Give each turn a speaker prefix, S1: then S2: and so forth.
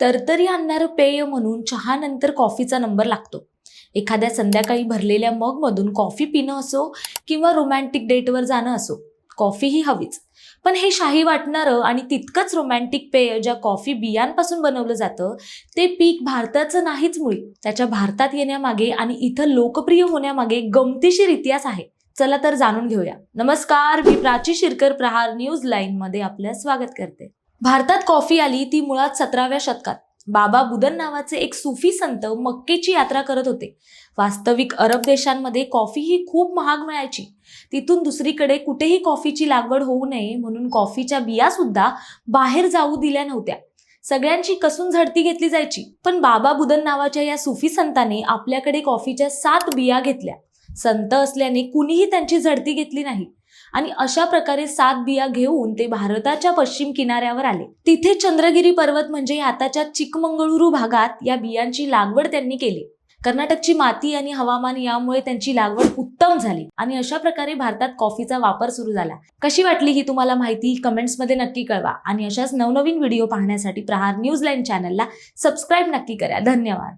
S1: तरतरी आणणारं पेय म्हणून चहानंतर कॉफीचा नंबर लागतो. एखाद्या संध्याकाळी भरलेल्या मगमधून कॉफी पिणं असो किंवा रोमॅन्टिक डेटवर जाणं असो कॉफी ही हवीच. पण हे शाही वाटणारं आणि तितकंच रोमॅन्टिक पेय ज्या कॉफी बियांपासून बनवलं जातं ते पीक भारताचं नाहीच मुळी. त्याच्या भारतात येण्यामागे आणि इथं लोकप्रिय होण्यामागे गमतीशीर इतिहास आहे. चला तर जाणून घेऊया. नमस्कार मी प्राची शिरकर प्रहार न्यूज लाईन मध्ये आपलं स्वागत करते. भारतात कॉफी आली ती मुळात सतराव्या शतकात. बाबा बुदन नावाचे एक सुफी संत मक्केची यात्रा करत होते. वास्तविक अरब देशांमध्ये कॉफी ही खूप महाग मिळायची. तिथून दुसरीकडे कुठेही कॉफीची लागवड होऊ नये म्हणून कॉफीच्या बिया सुद्धा बाहेर जाऊ दिल्या नव्हत्या. सगळ्यांची कसून झडती घेतली जायची. पण बाबा बुदन नावाच्या या सुफी संताने आपल्याकडे कॉफीच्या सात बिया घेतल्या. संत असल्याने कुणीही त्यांची झडती घेतली नाही. आणि अशा प्रकारे सात बिया घेऊन ते भारताच्या पश्चिम किनाऱ्यावर आले. तिथे चंद्रगिरी पर्वत म्हणजे आताच्या चिकमंगळुरू भागात या बियांची लागवड त्यांनी केली. कर्नाटकची माती आणि हवामान यामुळे त्यांची लागवड उत्तम झाली. आणि अशा प्रकारे भारतात कॉफीचा वापर सुरू झाला. कशी वाटली ही तुम्हाला माहिती कमेंट्समध्ये नक्की कळवा. आणि अशाच नवनवीन व्हिडिओ पाहण्यासाठी प्रहार न्यूजलाईन चॅनलला सबस्क्राईब नक्की करा. धन्यवाद.